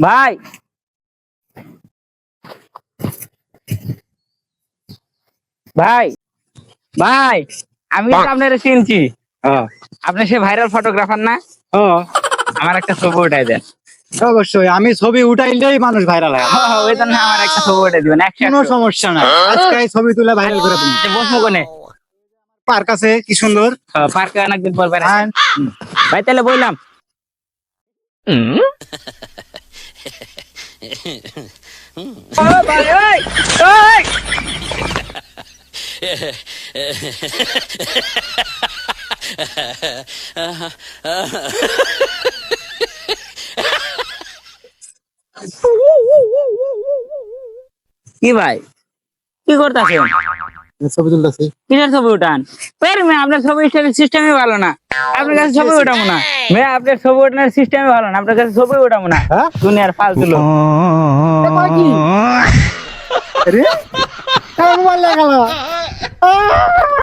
ভাই। ভাই ভাই আমি তো আপনার চিনছি। আপনি সে ভাইরাল ফটোগ্রাফার না? আমার একটা ছবি উঠাই দেন। অবশ্যই আমি ছবি উঠাইলেই মানুষ ভাইরাল হয়। হ্যাঁ, ওই জন্য আমার একটা ছবি উঠাই দিবেন কোনো সমস্যা নাই আজকে ছবি তুলে ভাইরাল করে দিন। বসবো কোনে? পার্ক আছে কি সুন্দর। পার্কে অনেকদিন পর হ্যাঁ, ভাই তাহলে বললাম! কি ভাই? কি করতেছেন? ছবি তুলতেছি কিসের ছবি উঠান পের মে আপনার ছবি স্টাইল সিস্টেমই ভালো না আপনার কাছে ছবি উঠাবো না মে আপনার ছবি ওঠানোর সিস্টেমই ভালো না আপনার কাছে ছবি উঠাবো না হ্যাঁ? দুনিয়ার ফালতু লোক আরে মোবাইল লাগালো